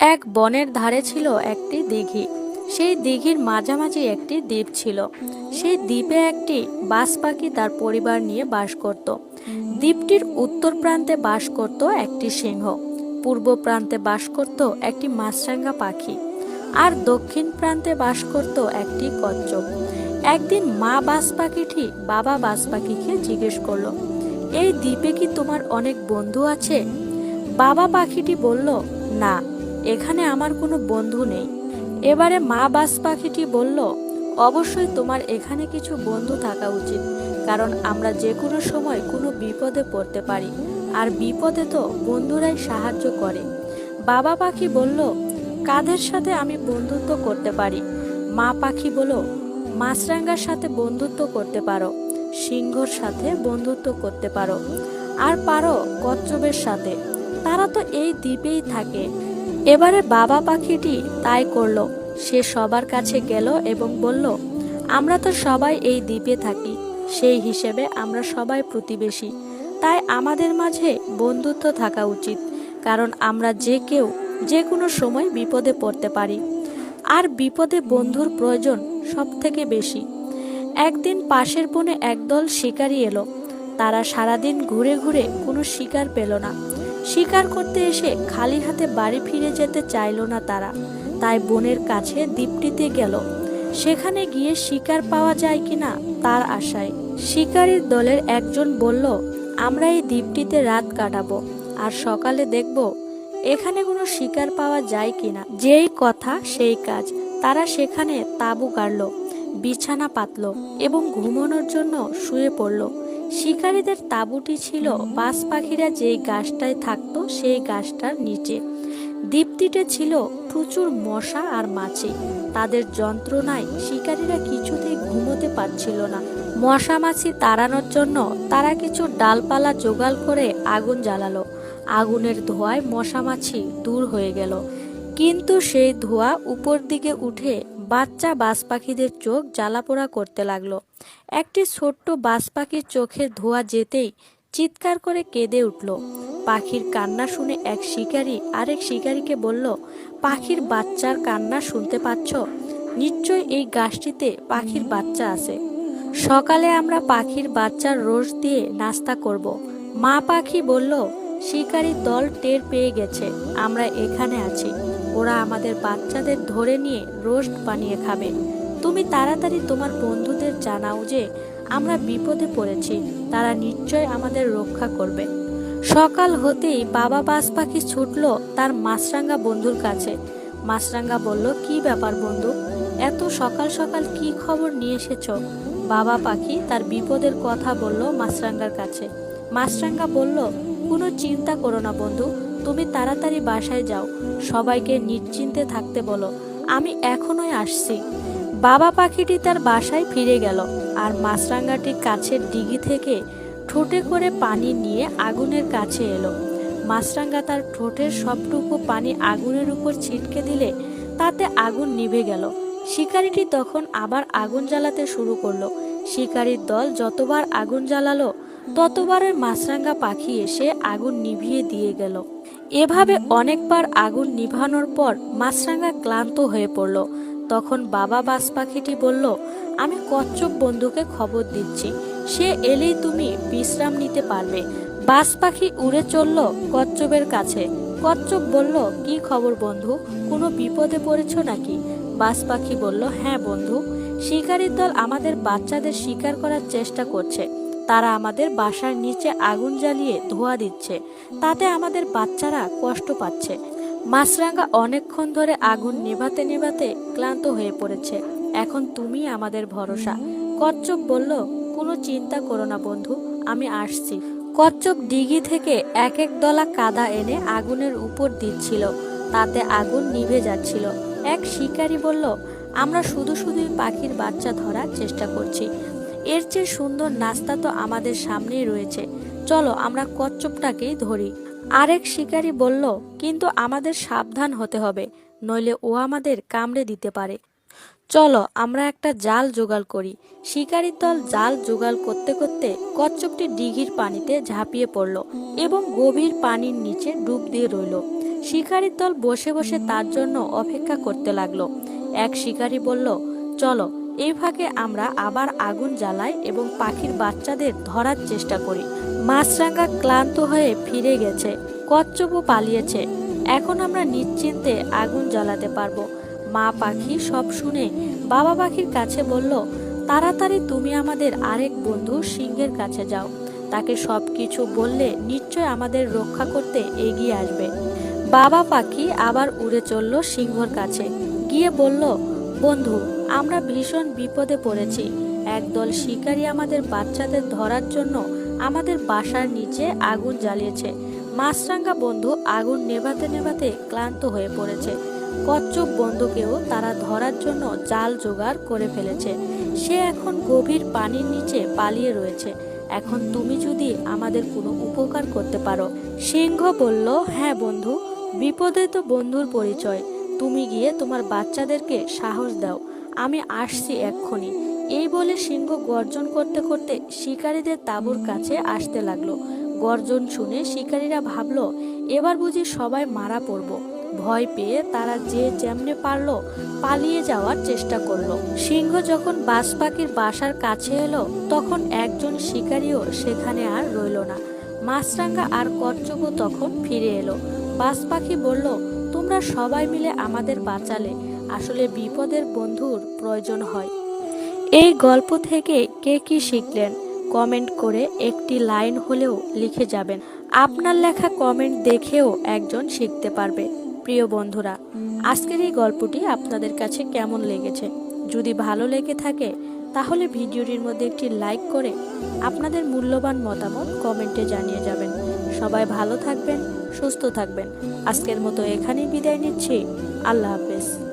এক বনের ধারে ছিল একটি দিঘি। সেই দিঘির মাঝামাঝি একটি দ্বীপ ছিল। সেই দ্বীপে একটি বাস পাখি তার পরিবার নিয়ে বাস করত। দ্বীপটির উত্তর প্রান্তে বাস করত একটি সিংহ। পূর্ব প্রান্তে বাস করত একটি মাছরাঙ্গা পাখি। আর দক্ষিণ প্রান্তে বাস করত একটি কচ্ছপ। একদিন মা বাস পাখিটি বাবা বাস পাখিকে জিজ্ঞেস করল, এই দ্বীপে কি তোমার অনেক বন্ধু আছে? বাবা পাখিটি বলল, না। এখানে আমার কোনো বন্ধু নেই। এবারে মা বাস পাখিটি বলল, অবশ্যই তোমার এখানে কিছু বন্ধু থাকা উচিত, কারণ আমরা যে কোনো সময় কোনো বিপদে পড়তে পারি, আর বিপদে তো বন্ধুরাই সাহায্য করে। বাবা পাখি বলল, কাদের সাথে আমি বন্ধুত্ব করতে পারি? মা পাখি বলল, মাছরাঙ্গার সাথে বন্ধুত্ব করতে পারো, সিংহর সাথে বন্ধুত্ব করতে পারো, আর পারো কচ্ছপের সাথে। তারা তো এই দ্বীপেই থাকে এবারে বাবা পাখিটি তাই করল। সে সবার কাছে গেল এবং বলল, আমরা তো সবাই এই দ্বীপে থাকি। সেই হিসেবে আমরা সবাই প্রতিবেশী। তাই আমাদের মাঝে বন্ধুত্ব থাকা উচিত, কারণ আমরা যে কেউ, যে কোনো সময় বিপদে পড়তে পারি। আর বিপদে বন্ধুর প্রয়োজন সব থেকে বেশি। একদিন পাশের বনে একদল শিকারী এলো। তারা সারাদিন ঘুরে ঘুরে কোনো শিকার পেল না। শিকার করতে এসে খালি হাতে বাড়ি ফিরে যেতে চাইলো না তারা। তাই বনের কাছে দ্বীপটিতে গেল। সেখানে গিয়ে শিকার পাওয়া যায় কিনা তার আশায়। শিকারীর দলের একজন বলল, আমরা এই দ্বীপটিতে রাত কাটাবো আর সকালে দেখব এখানে কোনো শিকার পাওয়া যায় কিনা। যেই কথা সেই কাজ। তারা সেখানে তাঁবু গাড়ল, বিছানা পাতল এবং ঘুমানোর জন্য শুয়ে পড়ল। শিকারীদের তাঁবুটি ছিল, বাস পাখিরা যেই গাছটায় থাকতো সেই গাছটার নিচে। দ্বীপটিতে ছিল প্রচুর মশা আর মাছি। তাদের যন্ত্রণায় শিকারীরা কিছুতেই ঘুমোতে পারছিল না। মশা মাছি তাড়ানোর জন্য তারা কিছু ডালপালা জোগাড় করে আগুন জ্বালালো। আগুনের ধোঁয়ায় মশা মাছি দূর হয়ে গেল। কিন্তু সেই ধোঁয়া উপর দিকে উঠে বাচ্চা বাস পাখিদের চোখ জ্বালাপোড়া করতে লাগল। একটি ছোট্ট বাস পাখির চোখে ধোঁয়া যেতেই চিৎকার করে কেঁদে উঠল। পাখির কান্না শুনে এক শিকারী আরেক শিকারীকে বলল, পাখির বাচ্চার কান্না শুনতে পাচ্ছ? নিশ্চয় এই গাছটিতে পাখির বাচ্চা আছে। সকালে আমরা পাখির বাচ্চার রোজ দিয়ে নাস্তা করব। মা পাখি বলল শিকারীর দল টের পেয়ে গেছে। আমরা এখানে আছি। ওরা আমাদের বাচ্চাদের ধরে নিয়ে রোস্ট বানিয়ে খাবে। তুমি তাড়াতাড়ি তোমার বন্ধুদের জানাও যে আমরা বিপদে পড়েছি, তারা নিশ্চয় আমাদের রক্ষা করবে। সকাল হতেই বাবা বাস পাখি ছুটল তার মাছরাঙ্গা বন্ধুর কাছে। মাছরাঙ্গা বলল, কি ব্যাপার বন্ধু? এত সকাল সকাল কি খবর নিয়ে এসেছ? বাবা পাখি তার বিপদের কথা বলল মাছরাঙ্গার কাছে। মাছরাঙ্গা বলল, কোনো চিন্তা করো না বন্ধু তুমি তাড়াতাড়ি বাসায় যাও। সবাইকে নিশ্চিন্তে থাকতে বলো। আমি এখনই আসছি। বাবা পাখিটি তার বাসায় ফিরে গেল আর মাছরাঙ্গাটি কাছের ডিগি থেকে ঠোঁটে করে পানি নিয়ে আগুনের কাছে এলো। মাছরাঙ্গা তার ঠোঁটের সবটুকু পানি আগুনের উপর ছিটকে দিলে তাতে আগুন নিভে গেল। শিকারিটি তখন আবার আগুন জ্বালাতে শুরু করল। শিকারির দল যতবার আগুন জ্বালালো, ততবারের মাছরাঙ্গা পাখি এসে আগুন নিভিয়ে দিয়ে গেল। এভাবে অনেকবার আগুন নিভানোর পর মাছরাঙ্গা ক্লান্ত হয়ে পড়ল। তখন বাবা বাস পাখিটি বলল, আমি কচ্ছপ বন্ধুকে খবর দিচ্ছি। সে এলেই তুমি বিশ্রাম নিতে পারবে। বাস পাখি উড়ে চলল কচ্ছপের কাছে। কচ্ছপ বলল, কি খবর বন্ধু? কোনো বিপদে পড়েছ নাকি? বাস পাখি বলল হ্যাঁ বন্ধু, শিকারীর দল আমাদের বাচ্চাদের শিকার করার চেষ্টা করছে। তারা আমাদের বাসার নিচে আগুন জ্বালিয়ে ধোয়া দিচ্ছে। তাতে আমাদের বাচ্চারা কষ্ট পাচ্ছে। মাছরাঙ্গা অনেকক্ষণ ধরে আগুন নেভাতে নেভাতে ক্লান্ত হয়ে পড়েছে। এখন তুমি আমাদের ভরসা। কচ্ছপ বলল, কোনো চিন্তা করো না বন্ধু, আমি আসছি। কচ্ছপ ডিগি থেকে এক এক দলা কাদা এনে আগুনের উপর দিচ্ছিল। তাতে আগুন নিভে যাচ্ছিল। এক শিকারী বলল, আমরা শুধু শুধুই পাখির বাচ্চা ধরার চেষ্টা করছি। এর চেয়ে সুন্দর নাস্তা তো আমাদের সামনেই রয়েছে। চলো আমরা কচ্ছপটাকেই ধরি। আরেক শিকারী বলল, কিন্তু আমাদের সাবধান হতে হবে, নইলে ও আমাদের কামড়ে দিতে পারে। চলো আমরা একটা জাল জোগাড় করি। শিকারীর দল জাল জোগাড় করতে করতে কচ্ছপটি ডিঘির পানিতে ঝাঁপিয়ে পড়ল এবং গভীর পানির নিচে ডুব দিয়ে রইল। শিকারীর দল বসে বসে তার জন্য অপেক্ষা করতে লাগল। এক শিকারী বলল, চলো এই ফাঁকে আমরা আবার আগুন জ্বালাই এবং পাখির বাচ্চাদের ধরার চেষ্টা করি। মাছরাঙা ক্লান্ত হয়ে ফিরে গেছে, কচ্ছপও পালিয়েছে। এখন আমরা নিশ্চিন্তে আগুন জ্বালাতে পারব। মা পাখি সব শুনে বাবা পাখির কাছে বলল, তাড়াতাড়ি তুমি আমাদের আরেক বন্ধু সিংহের কাছে যাও। তাকে সব কিছু বললে নিশ্চয় আমাদের রক্ষা করতে এগিয়ে আসবে। বাবা পাখি আবার উড়ে চলল সিংহর কাছে। গিয়ে বলল, বন্ধু আমরা ভীষণ বিপদে পড়েছি। একদল শিকারী আমাদের বাচ্চাদের ধরার জন্য আমাদের বাসার নিচে আগুন জ্বালিয়েছে। মাছরাঙ্গা বন্ধু আগুন নেভাতে নেভাতে ক্লান্ত হয়ে পড়েছে। কচ্ছপ বন্ধুকেও তারা ধরার জন্য জাল জোগাড় করে ফেলেছে। সে এখন গভীর পানির নিচে পালিয়ে রয়েছে। এখন তুমি যদি আমাদের কোনো উপকার করতে পারো। সিংহ বলল হ্যাঁ বন্ধু, বিপদে তো বন্ধুর পরিচয়। তুমি গিয়ে তোমার বাচ্চাদেরকে সাহস দাও। আমি আসছি এক্ষুনি। এই বলে সিংহ গর্জন করতে করতে শিকারীদের তাঁবুর কাছে আসতে লাগল। গর্জন শুনে শিকারীরা ভাবলো, এবার বুঝি সবাই মারা পড়ব। ভয় পেয়ে তারা যে যেমনে পারল পালিয়ে যাওয়ার চেষ্টা করল। সিংহ যখন বাস পাখির বাসার কাছে এলো, তখন একজন শিকারীও সেখানে আর রইল না। মাছরাঙ্গা আর কচ্ছপও তখন ফিরে এলো। বাস পাখি বলল, তোমরা সবাই মিলে আমাদের বাঁচালে। আসলে বিপদের বন্ধুর প্রয়োজন হয়। এই গল্প থেকে কে কি শিখলেন, কমেন্ট করে একটি লাইন হলেও লিখে যাবেন। আপনার লেখা কমেন্ট দেখেও একজন শিখতে পারবে। প্রিয় বন্ধুরা, আজকের এই গল্পটি আপনাদের কাছে কেমন লেগেছে? যদি ভালো লেগে থাকে, তাহলে ভিডিওটির মধ্যে একটি লাইক করে আপনাদের মূল্যবান মতামত কমেন্টে জানিয়ে যাবেন। সবাই ভালো থাকবেন, সুস্থ থাকবেন। আজকের মতো এখানেই বিদায় নিচ্ছি। আল্লাহ হাফেজ।